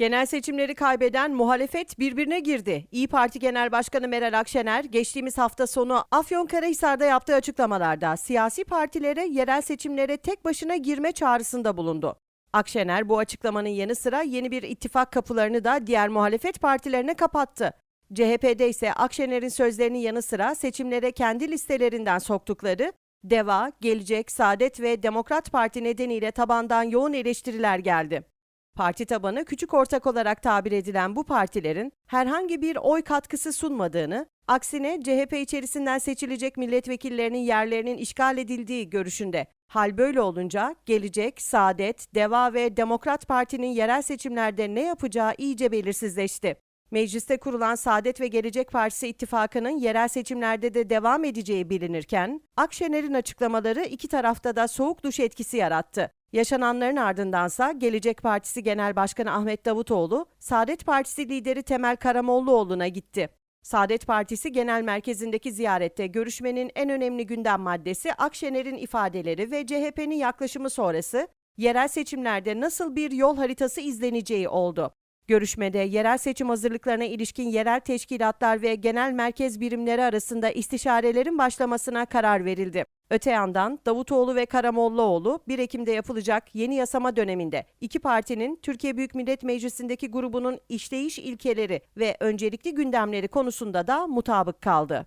Genel seçimleri kaybeden muhalefet birbirine girdi. İyi Parti Genel Başkanı Meral Akşener geçtiğimiz hafta sonu Afyonkarahisar'da yaptığı açıklamalarda siyasi partilere yerel seçimlere tek başına girme çağrısında bulundu. Akşener bu açıklamanın yanı sıra yeni bir ittifak kapılarını da diğer muhalefet partilerine kapattı. CHP'de ise Akşener'in sözlerinin yanı sıra seçimlere kendi listelerinden soktukları DEVA, Gelecek, Saadet ve Demokrat Parti nedeniyle tabandan yoğun eleştiriler geldi. Parti tabanı küçük ortak olarak tabir edilen bu partilerin herhangi bir oy katkısı sunmadığını, aksine CHP içerisinden seçilecek milletvekillerinin yerlerinin işgal edildiği görüşünde. Hal böyle olunca Gelecek, Saadet, Deva ve Demokrat Parti'nin yerel seçimlerde ne yapacağı iyice belirsizleşti. Mecliste kurulan Saadet ve Gelecek Partisi ittifakının yerel seçimlerde de devam edeceği bilinirken, Akşener'in açıklamaları iki tarafta da soğuk duş etkisi yarattı. Yaşananların ardındansa Gelecek Partisi Genel Başkanı Ahmet Davutoğlu, Saadet Partisi lideri Temel Karamollaoğlu'na gitti. Saadet Partisi Genel Merkezi'ndeki ziyarette görüşmenin en önemli gündem maddesi Akşener'in ifadeleri ve CHP'nin yaklaşımı sonrası yerel seçimlerde nasıl bir yol haritası izleneceği oldu. Görüşmede yerel seçim hazırlıklarına ilişkin yerel teşkilatlar ve genel merkez birimleri arasında istişarelerin başlamasına karar verildi. Öte yandan Davutoğlu ve Karamollaoğlu 1 Ekim'de yapılacak yeni yasama döneminde iki partinin Türkiye Büyük Millet Meclisi'ndeki grubunun işleyiş ilkeleri ve öncelikli gündemleri konusunda da mutabık kaldı.